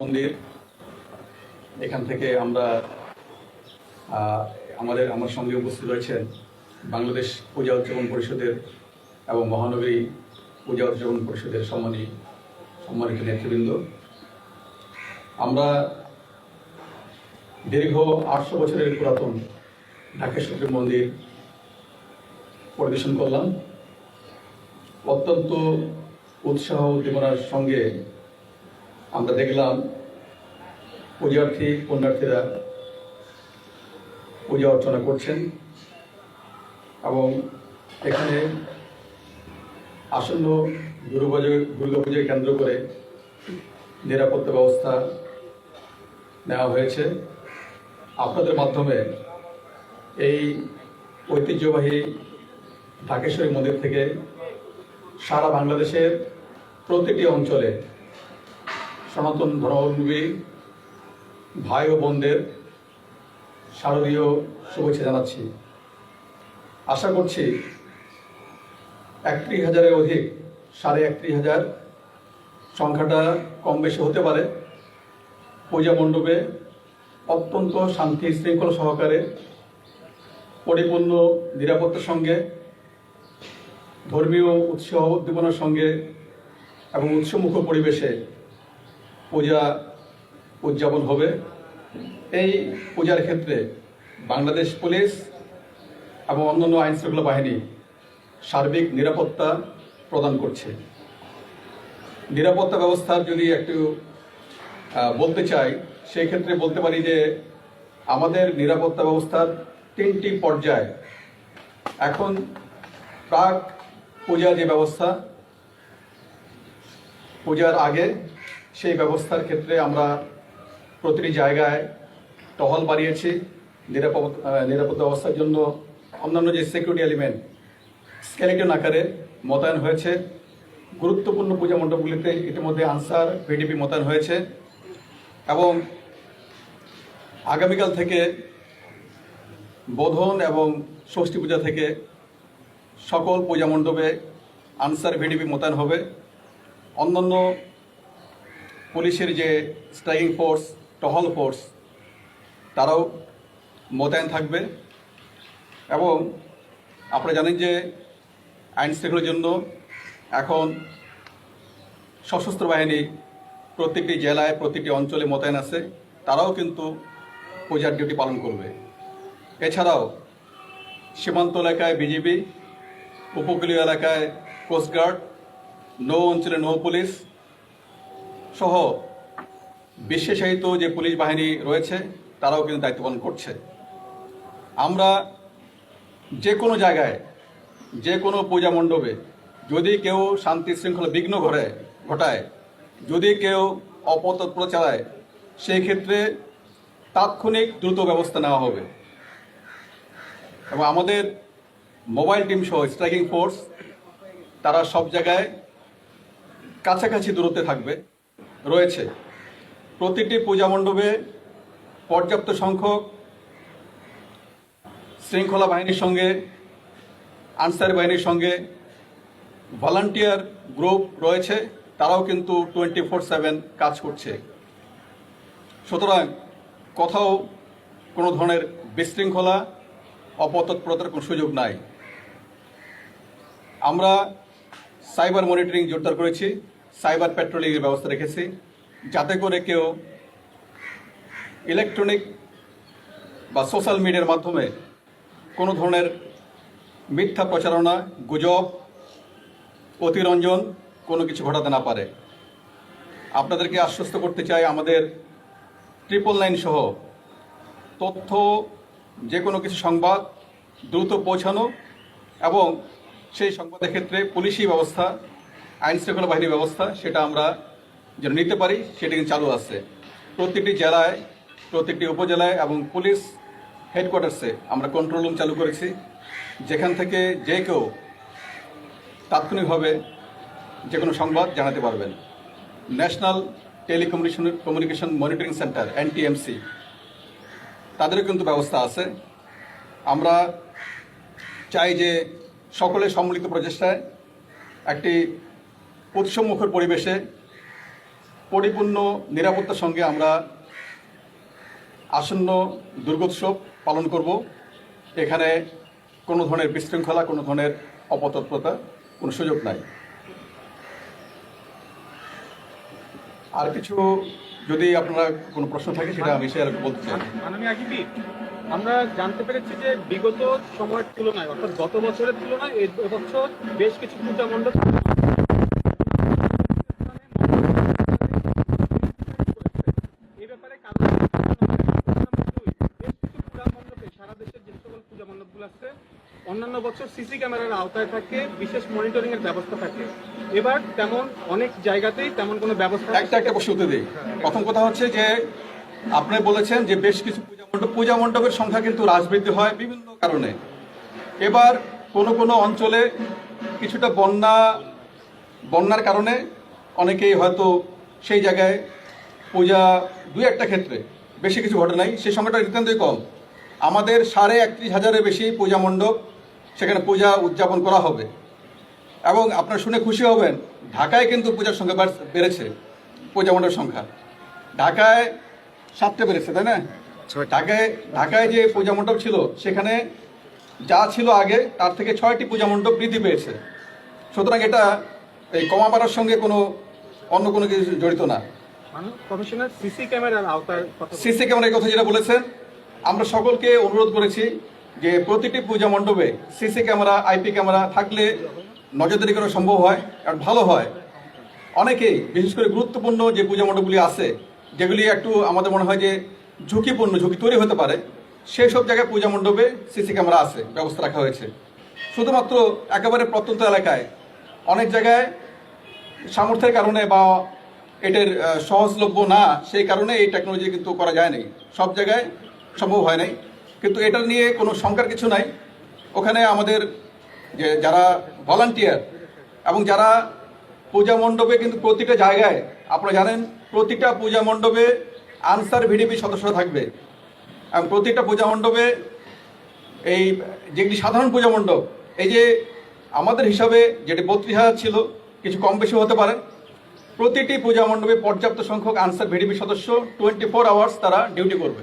মন্দির। এখান থেকে আমরা আমাদের, আমার সঙ্গে উপস্থিত রয়েছেন বাংলাদেশ পূজা উদযাপন পরিষদের এবং মহানগরী পূজা উদযাপন পরিষদের সম্মানী, সম্মানিত নেতৃবৃন্দ। আমরা দীর্ঘ আটশো বছরের পুরাতন ঢাকেশ্বরী মন্দির পরিদর্শন করলাম। অত্যন্ত উৎসাহ উদ্দীপনার সঙ্গে আমরা দেখলাম পূজার্থী, পুণ্যার্থীরা পূজা অর্চনা করছেন এবং এখানে আসন্ন দুর্গাপুজো দুর্গাপুজোকে কেন্দ্র করে নিরাপত্তা ব্যবস্থা নেওয়া হয়েছে। আপনাদের মাধ্যমে এই ঐতিহ্যবাহী ঢাকেশ্বরী মন্দির থেকে সারা বাংলাদেশের প্রতিটি অঞ্চলে সনাতন ধর্মাবলম্বী ভাই ও বোনদের শারদীয় শুভেচ্ছা জানাচ্ছি। আশা করছি একত্রিশ হাজারের অধিক, সাড়ে একত্রিশ হাজার সংখ্যাটা কম বেশি হতে পারে। পূজা মণ্ডপে অত্যন্ত শান্তি শৃঙ্খলা সহকারে পরিপূর্ণ নিরাপত্তার সঙ্গে, ধর্মীয় উৎসাহ উদ্দীপনার সঙ্গে এবং উৎসমুখ পরিবেশে পূজা উদযাপন হবে। এই পূজার ক্ষেত্রে বাংলাদেশ পুলিশ এবং অন্যান্য আইন শৃঙ্খলা বাহিনী সার্বিক নিরাপত্তা প্রদান করছে। নিরাপত্তা ব্যবস্থার যদি একটু বলতে চাই, সেই ক্ষেত্রে বলতে পারি যে আমাদের নিরাপত্তা ব্যবস্থার তিনটি পর্যায়। এখন প্রাক পূজা যে ব্যবস্থা, পূজার আগে সেই ব্যবস্থার ক্ষেত্রে আমরা প্রতিটি জায়গায় টহল বাড়িয়েছি, নিরাপদ নিরাপদ ব্যবস্থার জন্য অন্যান্য যে সিকিউরিটি এলিমেন্ট স্কেলেটন আকারে মোতায়েন হয়েছে। গুরুত্বপূর্ণ পূজা মণ্ডপগুলিতে ইতিমধ্যে আনসার ভিডিপি মোতায়েন হয়েছে এবং আগামীকাল থেকে বোধন এবং ষষ্ঠী পূজা থেকে সকল পূজা মণ্ডপে আনসার ভিডিপি মোতায়েন হবে। অন্যান্য পুলিশের যে স্ট্রাইকিং ফোর্স, টহল ফোর্স, তারাও মোতায়েন থাকবে। এবং আপনারা জানেন যে আইন শৃঙ্খলার জন্য এখন সশস্ত্র বাহিনী প্রত্যেকটি জেলায় প্রতিটি অঞ্চলে মোতায়েন আছে। তারাও কিন্তু পূজার ডিউটি পালন করবে। এছাড়াও সীমান্ত এলাকায় বিজিবি, উপকূলীয় এলাকায় কোস্টগার্ড, নৌ অঞ্চলে নৌ পুলিশ সহ বিশেষায়িত যে পুলিশ বাহিনী রয়েছে, তারাও কিন্তু দায়িত্ব পালন করছে। আমরা যে কোনো জায়গায়, যে কোনো পূজা মণ্ডপে যদি কেউ শান্তি শৃঙ্খলা বিঘ্ন ঘটে ঘটায়, যদি কেউ অপতৎপর চালায়, সেই ক্ষেত্রে তাৎক্ষণিক দ্রুত ব্যবস্থা নেওয়া হবে। এবং আমাদের মোবাইল টিম সহ, স্ট্রাইকিং ফোর্স, তারা সব জায়গায় কাছাকাছি দূরত্বে থাকবে। রয়েছে। প্রতিটি পূজা মণ্ডপে পর্যাপ্ত সংখ্যক শৃঙ্খলা বাহিনীর সঙ্গে, আনসার বাহিনীর সঙ্গে ভলান্টিয়ার গ্রুপ রয়েছে। তারাও কিন্তু টোয়েন্টি ফোর সেভেন কাজ করছে। সুতরাং কোথাও কোনো ধরনের বিশৃঙ্খলা, অপতৎপরতার কোনো সুযোগ নাই। আমরা সাইবার মনিটরিং জোরদার করেছি। সাইবার পেট্রোলিংয়ের ব্যবস্থা রেখেছি। যাতে করে কেউ ইলেকট্রনিক বা সোশ্যাল মিডিয়ার মাধ্যমে কোনো ধরনের মিথ্যা প্রচারণা, গুজব, অতিরঞ্জন কোনো কিছু ঘটাতে না পারে। আপনাদেরকে আশ্বস্ত করতে চাই, আমাদের ট্রিপল নাইন সহ তথ্য, যে কোনো কিছু সংবাদ দ্রুত পৌঁছানো এবং সেই সংবাদের ক্ষেত্রে পুলিশি ব্যবস্থা আইন শৃঙ্খলা বাহিনীর ব্যবস্থা, সেটা আমরা যেন নিতে পারি, সেটা কিন্তু চালু আছে। প্রতিটি জেলায় প্রতিটি উপজেলায় এবং পুলিশ হেডকোয়ার্টার্সে আমরা কন্ট্রোল রুম চালু করেছি। যেখান থেকে যে কেউ তাৎক্ষণিকভাবে যে কোনো সংবাদ জানাতে পারবেন। National telecommunication communication monitoring centre NTMC তাদেরও কিন্তু ব্যবস্থা আছে। আমরা চাই যে সকলে সম্মিলিত প্রচেষ্টায় একটি উৎসবমুখর পরিবেশে পরিপূর্ণ নিরাপত্তার সঙ্গে আমরা আসন্ন দুর্গোৎসব পালন করব। এখানে কোনো ধরনের বিশৃঙ্খলা, কোনো ধরনের অপতৎপরতা কোনো সুযোগ নাই। আর কিছু যদি আপনারা কোনো প্রশ্ন থাকে সেটা আমি শেয়ার বলতে চাই। আমরা জানতে পেরেছি যে বিগত সময়ের তুলনায়, অর্থাৎ গত বছরের তুলনায় এই বছর বেশ কিছু পূজা মণ্ডপ ব্যাপারে সারা অন্যান্য বছর সিসি ক্যামেরার আওতায় থাকে, বিশেষ মনিটরিং এর ব্যবস্থা থাকে। এবার তেমন অনেক জায়গাতেই তেমন কোনো ব্যবস্থা একটা একটা প্রশ্ন দিই। প্রথম কথা হচ্ছে যে, আপনি বলেছেন যে বেশ কিছু পূজা মণ্ডপ, পূজা মণ্ডপের সংখ্যা কিন্তু হ্রাসবৃদ্ধি হয় বিভিন্ন কারণে। এবার কোনো কোনো অঞ্চলে কিছুটা বন্যা, বন্যার কারণে অনেকেই হয়তো সেই জায়গায় পূজা দুই একটা ক্ষেত্রে। বেশি কিছু ঘটে নাই সেই সংখ্যাটা নিতান্তই কম। আমাদের সাড়ে একত্রিশ হাজারের বেশি পূজা মণ্ডপ সেখানে পূজা উদযাপন করা হবে। এবং আপনারা শুনে খুশি হবেন ঢাকায় কিন্তু পূজার সংখ্যা বাড়- বেড়েছে পূজা মণ্ডপের সংখ্যা। ঢাকায় সাতটা বেড়েছে তাই না? ঢাকায় ঢাকায় যে পূজা মণ্ডপ ছিল সেখানে যা ছিল আগে তার থেকে ছয়টি পূজা মণ্ডপ বৃদ্ধি পেয়েছে। সুতরাং এটা এই কমা বাড়ার সঙ্গে কোনো অন্য কোনো কিছু জড়িত না। কমিশনার সিসি ক্যামেরার সিসি ক্যামেরার কথা যেটা বলেছেন, আমরা সকলকে অনুরোধ করেছি যে প্রতিটি পূজা মণ্ডপে সিসি ক্যামেরা আইপি ক্যামেরা থাকলে নজরদারি করা সম্ভব হয় আর ভালো হয়। অনেকেই, বিশেষ করে গুরুত্বপূর্ণ যে পূজা মণ্ডপগুলি আছে, যেগুলি একটু আমাদের মনে হয় যে ঝুঁকিপূর্ণ, ঝুঁকি তৈরি হতে পারে, সেই সব জায়গায় পূজা মণ্ডপে সিসি ক্যামেরা আছে, ব্যবস্থা রাখা হয়েছে। শুধুমাত্র একেবারে প্রত্যন্ত এলাকায় অনেক জায়গায় সামর্থ্যের কারণে বা এটার সহজলভ্য না, সেই কারণে এই টেকনোলজি কিন্তু করা যায় নাই। সব জায়গায় সম্ভব হয় নাই। কিন্তু এটা নিয়ে কোনো শঙ্কার কিছু নাই। ওখানে আমাদের যে যারা ভলান্টিয়ার এবং যারা পূজা মণ্ডপে কিন্তু প্রতিটা জায়গায়, আপনারা জানেন, প্রতিটা পূজা মণ্ডপে আনসার ভিডিপি সদস্য থাকবে। এবং প্রতিটা পূজা মণ্ডপে এই যেগুলি সাধারণ পূজা মণ্ডপ, এই যে আমাদের হিসাবে যেটি বত্রিশ হাজার ছিল, কিছু কম বেশি হতে পারে। প্রতিটি পূজা মণ্ডপে পর্যাপ্ত সংখ্যক আনসার ভিডিপি সদস্য টোয়েন্টি ফোর আওয়ার্স তারা ডিউটি করবে।